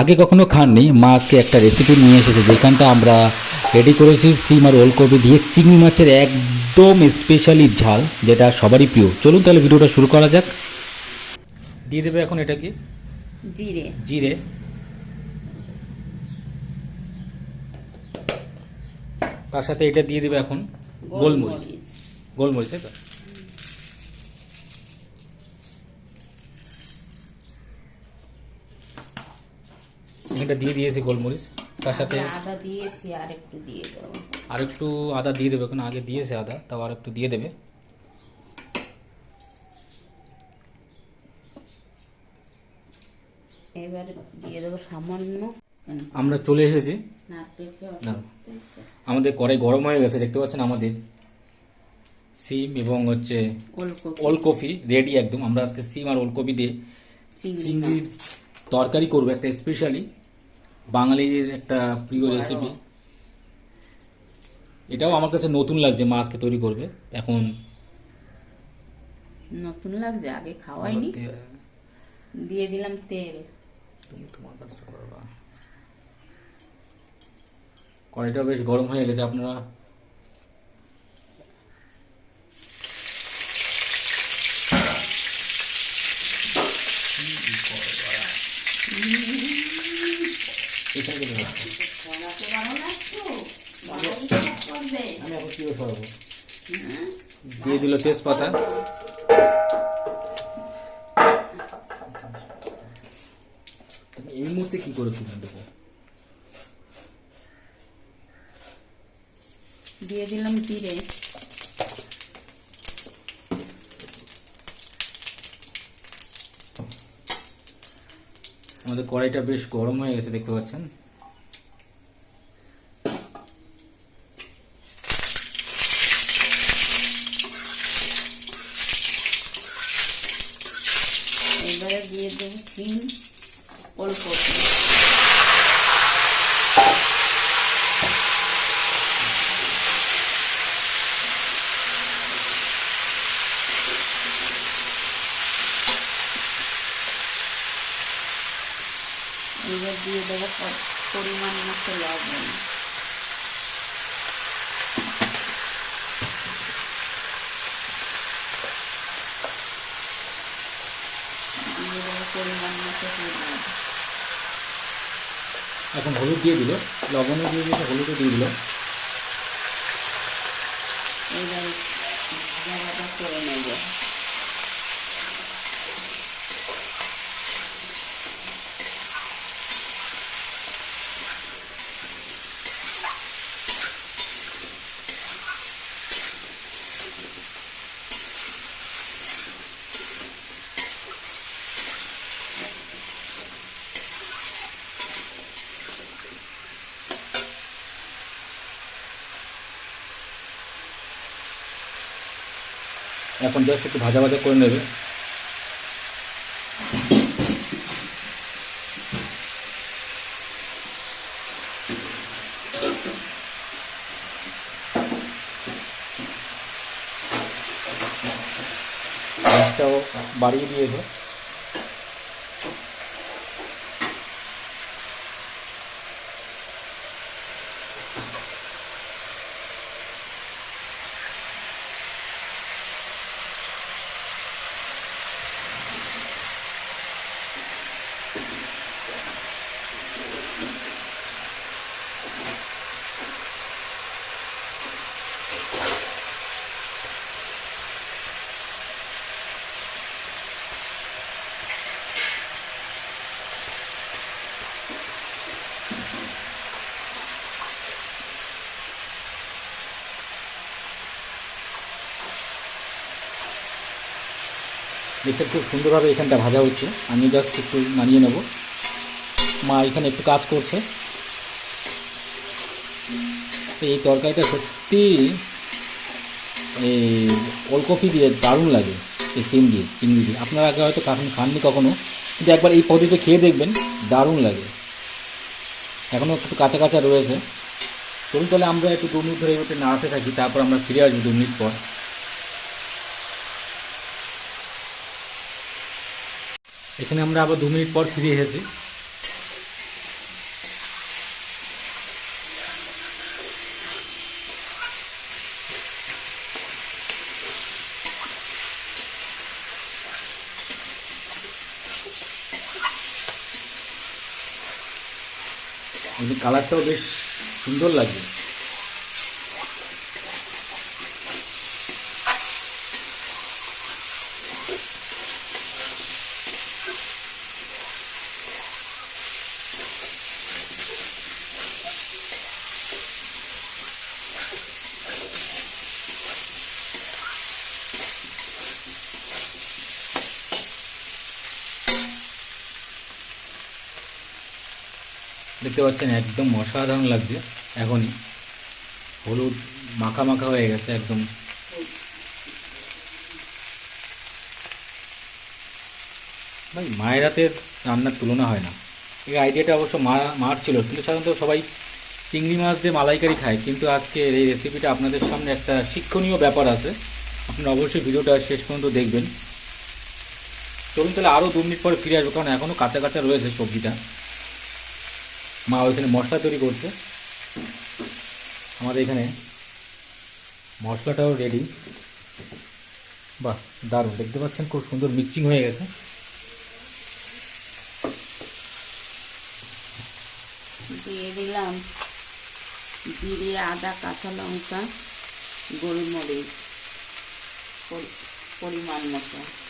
আগে কখনো খাননি। মা আজকে একটা রেসিপি নিয়ে এসেছে যেখানটা আমরা রেডি করেছি সিম আর ওলকপি দিয়ে চিংড়ি মাছের একদম স্পেশালি ঝাল যেটা সবারই প্রিয়। চলুন তাহলে ভিডিওটা শুরু করা যাক। দিয়ে দেবে এখন এটা কি? জিরে। জিরে। তার সাথে এটা দিয়ে দেবে এখন গোলমরিচ। গোলমরিচ তাই তো? এটা দিয়ে দিয়েছি গোলমরিচ। তার সাথে আদা দিয়েছি আর একটু দিয়ে দেবো। আর একটু আদা দিয়ে দেবে এখন আগে দিয়েছে আদা তাও আর একটু দিয়ে দেবে। এবারে দিয়ে দেবো সামান্য। আমরা চলে এসেছি। আমাদের কড়াই গরম হয়ে গেছে দেখতে পাচ্ছেন আমাদের সিম এবং হচ্ছে ওলকপি। রেডি একদম। আমরা আজকে সিম আর ওলকপি দিয়ে চিংড়ি চিংড়ির তরকারি করব একটা স্পেশালি বাঙালির একটা প্রিয় রেসিপি এটাও আমার কাছে নতুন লাগছে মা আজকে তৈরি করবে। এখন নতুন লাগছে আগে খাওয়াইনি। দিয়ে দিলাম তেল। কড়াইটা বেশ গরম হয়ে গেছে আপনারা এখানে কেটে রাখো। আমি এখন কি সরাবো? দিয়ে দিল তেজপাতা। এই মুহূর্তে কি করে তুমি দেখো দিয়ে দিলাম জিরে। আমাদের কড়াইটা বেশ গরম হয়ে গেছে দেখতে পাচ্ছেন এবারে দিয়ে দেবো সিম ওলকপি এবার দিয়ে দেবো পরিমাণ মতো লবণ। দিয়ে দেবো পরিমাণ মতো হলুদ। এখন হলুদ দিয়ে দিল লবণও দিয়ে দিল হলুদও দিয়ে দিল। জায়গাটা করে নেব। এখন জাস্ট একটু ভাজা ভাজা করে নেবে। গ্যাসটাও বাড়িয়ে দিয়েছে। দেখছেন খুব সুন্দরভাবে এখানটা ভাজা হচ্ছে। আমি জাস্ট একটু নামিয়ে নেব। মা এখানে একটু কাজ করছে। এই তরকারিটা সত্যি এই ওলকপি দিয়ে দারুণ লাগে, এই সিম দিয়ে, চিংড়ি দিয়ে। আপনারা আগে হয়তো কখন খাননি কখনো, কিন্তু একবার এই পদ্ধতিতে খেয়ে দেখবেন, দারুণ লাগে। এখনও একটু কাঁচা কাঁচা রয়েছে। চলুন তাহলে আমরা একটু দু মিনিট ধরে ওটা নাড়াতে থাকি, তারপর আমরা ফিরে আসব দু মিনিট পর। এখানে আমরা আবার দু মিনিট পর ফিরে এসেছি। কালারটাও বেশ সুন্দর লাগে দেখতে পাচ্ছেন, একদম অসাধারণ লাগছে। এখনই হলুদ মাখা মাখা হয়ে গেছে একদম। ভাই, মায়ের হাতের রান্নার তুলনা হয় না। এই আইডিয়াটা অবশ্য মা, মার ছিল, কিন্তু সাধারণত সবাই চিংড়ি মাছ দিয়ে মালাইকারি খায়। কিন্তু আজকে এই রেসিপিটা আপনাদের সামনে একটা শিক্ষণীয় ব্যাপার আছে। আপনারা অবশ্যই ভিডিওটা শেষ পর্যন্ত দেখবেন। চলুন তাহলে আরও দু মিনিট পরে ফিরে আসব, কারণ এখনও কাঁচা কাঁচা রয়েছে সবজিটা। মা ওইখানে মশলা তৈরি করছে। আমাদের এখানে মশলাটাও রেডি বাহ, দারুণ। দেখতে পাচ্ছেন খুব সুন্দর মিক্সিং হয়ে গেছে। দিয়ে দিলাম জিরে, আদা, কাঁচা লঙ্কা, গোলমরিচ, পরি- পরিমাণ মতো।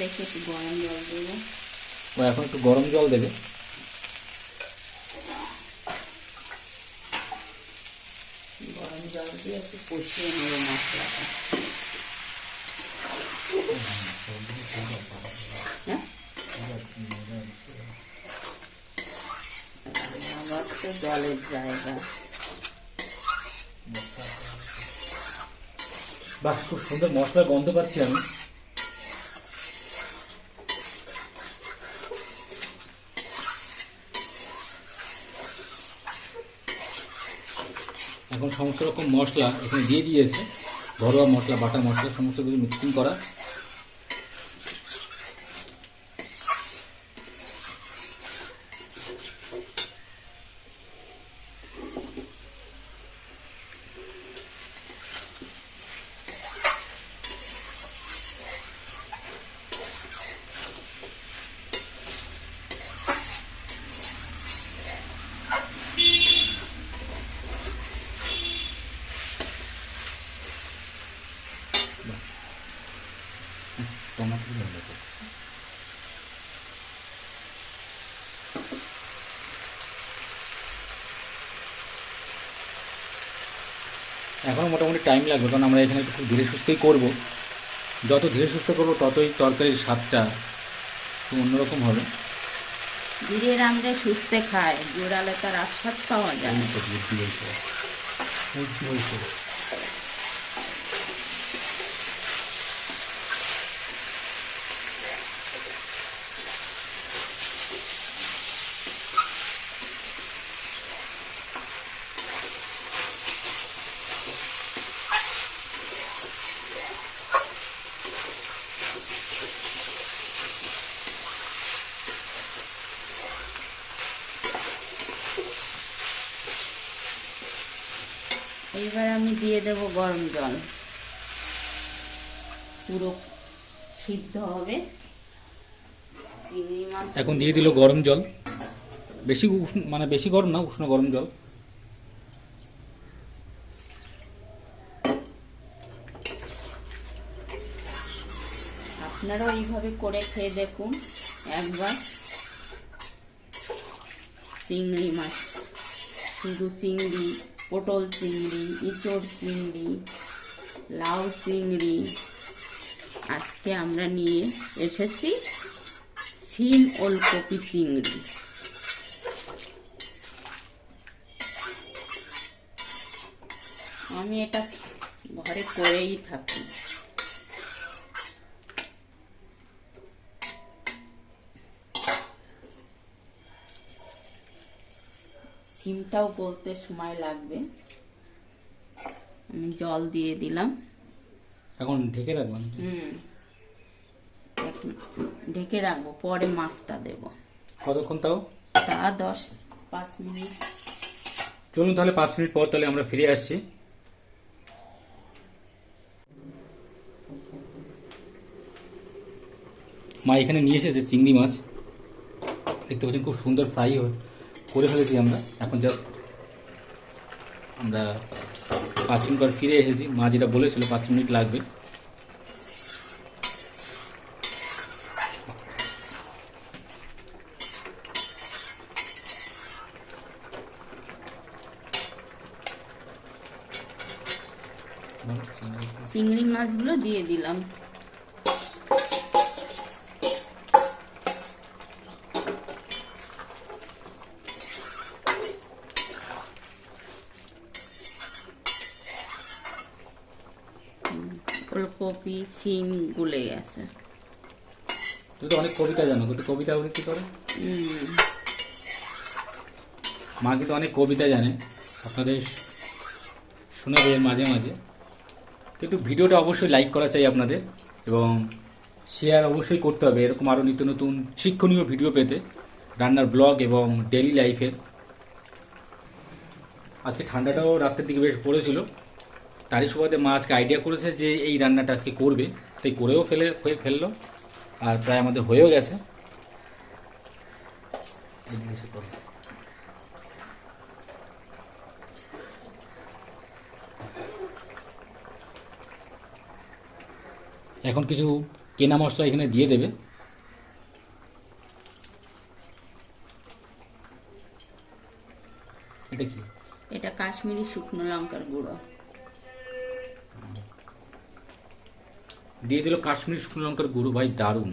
দেখে একটু গরম জল দেবো। ও এখন একটু গরম জল দেবে। গরম জল দিয়ে একটু কষিয়ে নেব মশলাটা। হ্যাঁ? আবার তো জলের জায়গা। বাহ খুব সুন্দর মশলার গন্ধ পাচ্ছি আমি এখন সমস্ত রকম মশলা এখানে দিয়ে দিয়েছে ঘরোয়া মশলা বাটা মশলা সমস্ত কিছু মিক্সিং করা টমাটো দিয়ে দেবো। এখনও মোটামুটি টাইম লাগবে কারণ আমরা এখানে একটু খুব ধীরে সুস্থই করব। যত ধীরে সুস্থ করব ততই তরকারির স্বাদটা একটু অন্যরকম হবে। ধীরে রাঁধলে সুস্থে খায় জোরালে তার আস্বাদ পাওয়া যায়। দিয়ে দেব গরম জল। পুরো সিদ্ধ হবে। চিংড়ি মাছ এখন দিয়ে দিল গরম জল। বেশি উষ্ণ মানে বেশি গরম না উষ্ণ গরম জল। আপনারাও এইভাবে করে খেয়ে দেখুন একবার। চিংড়ি মাছ শুধু চিংড়ি। পটল চিংড়ি ইঁচড় চিংড়ি লাউ চিংড়ি আজকে আমরা নিয়ে এসেছি সিম ওলকপি চিংড়ি। আমি এটা ঘরে করেই থাকি। সিমটাও বলতে সময় লাগবে। আমি জল দিয়ে দিলাম। এখন ঢেকে রাখবেন হুম। ঢেকে রাখব পরে মাছটা দেব। কতক্ষণ তাও? তা দশ পাঁচ মিনিট। চলুন তাহলে পাঁচ মিনিট পর তাহলে আমরা ফিরে আসছি। মা এখানে নিয়ে এসেছে চিংড়ি মাছ। দেখতে পাচ্ছেন খুব সুন্দর ফ্রাই করে ফেলেছি আমরা। এখন জাস্ট আমরা পাঁচ মিনিট পর ফিরে এসেছি। মা যেটা বলেছিল, পাঁচ মিনিট লাগবে। চিংড়ি মাছগুলো দিয়ে দিলাম। হুম, ওলকপি সিম গুলে গেছে তুই তো অনেক কবিতা জানো একটু কবিতা আবৃত্তি করো? মা কিন্তু অনেক কবিতা জানে আপনাদের শোনাবে এর মাঝে মাঝে। কিন্তু ভিডিওটা অবশ্যই লাইক করা চাই আপনাদের এবং শেয়ার অবশ্যই করতে হবে। এরকম আরও নিত্য নতুন শিক্ষণীয় ভিডিও পেতে রান্নার ব্লগ এবং ডেলি লাইফের আজকে ঠান্ডাটাও রাতের দিকে বেশ পড়েছিল। তারই সুবাদে মা আজকে আইডিয়া করেছে যে এই রান্নাটা আজকে করবে। তাই করেও ফেলে ফে- ফেলল। আর প্রায় আমাদের হয়েও গেছে। এখন কিছু কেনা মশলা এখানে দিয়ে দেবে। এটা কি? এটা কাশ্মীরি শুকনো লঙ্কার গুঁড়ো। দিয়ে দিল কাশ্মীর শুকনো লঙ্কার গুঁড়ো ভাই দারুণ।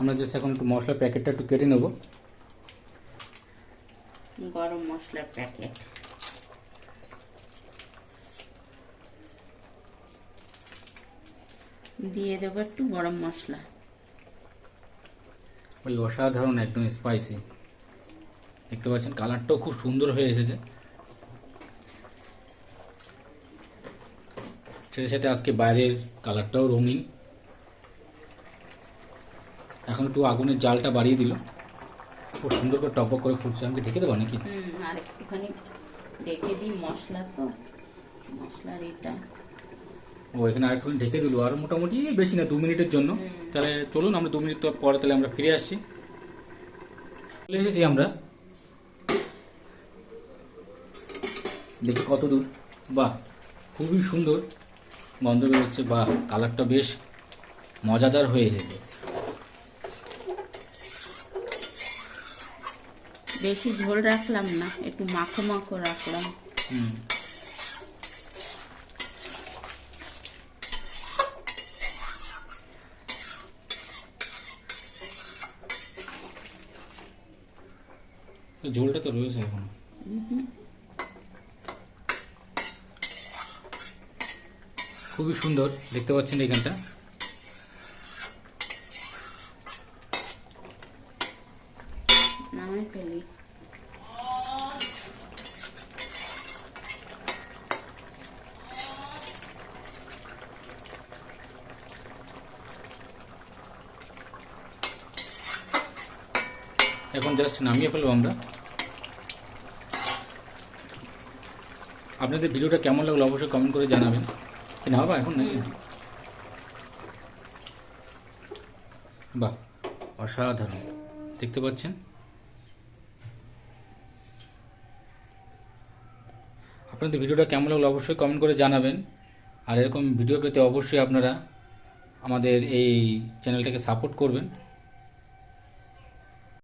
আমরা জাস্ট এখন একটু মশলার প্যাকেটটা একটু কেটে নেব। গরম মশলার প্যাকেট। দিয়ে দেবো একটু গরম মশলা। ওই অসাধারণ একদম স্পাইসি দেখতে পাচ্ছেন কালারটাও খুব সুন্দর হয়ে এসেছে। সাথে সাথে আজকে বাইরের কালারটাও রঙিন। এখন একটু আগুনের জালটা বাড়িয়ে দিল। খুব সুন্দর করে টপক করে ফুটছে। আমাকে ঢেকে দেবো নাকি? আর একটুখানি রেখে দিই মশলা তো। মশলার এটা ও এখানে আরেকটু ঢেকে দিল। আর মোটামুটি বেশি না দু মিনিটের জন্য। তাহলে চলুন আমরা দু মিনিট পরে তাহলে আমরা ফিরে আসছি। চলে এসেছি আমরা। দেখি কত দূর। বাহ খুবই সুন্দর। গন্ধ বেরোচ্ছে বাহ কালারটা বেশ মজাদার হয়ে এসেছে। বেশি ঝোল রাখলাম না একটু মাখো মাখো রাখলাম। হুম। ঝোলটা তো রয়েছে এখন। খুবই সুন্দর দেখতে পাচ্ছেন এখানটা। এখন জাস্ট নামিয়ে ফেলব আমরা। আপনাদের ভিডিওটা কেমন লাগল অবশ্যই কমেন্ট করে জানাবেন। না বাবা এখন নাকি? বাহ, অসাধারণ। দেখতে পাচ্ছেন? আপনাদের ভিডিওটা কেমন লাগল অবশ্যই কমেন্ট করে জানাবেন। আর এরকম ভিডিও পেতে অবশ্যই আপনারা আমাদের এই চ্যানেলটাকে সাপোর্ট করবেন।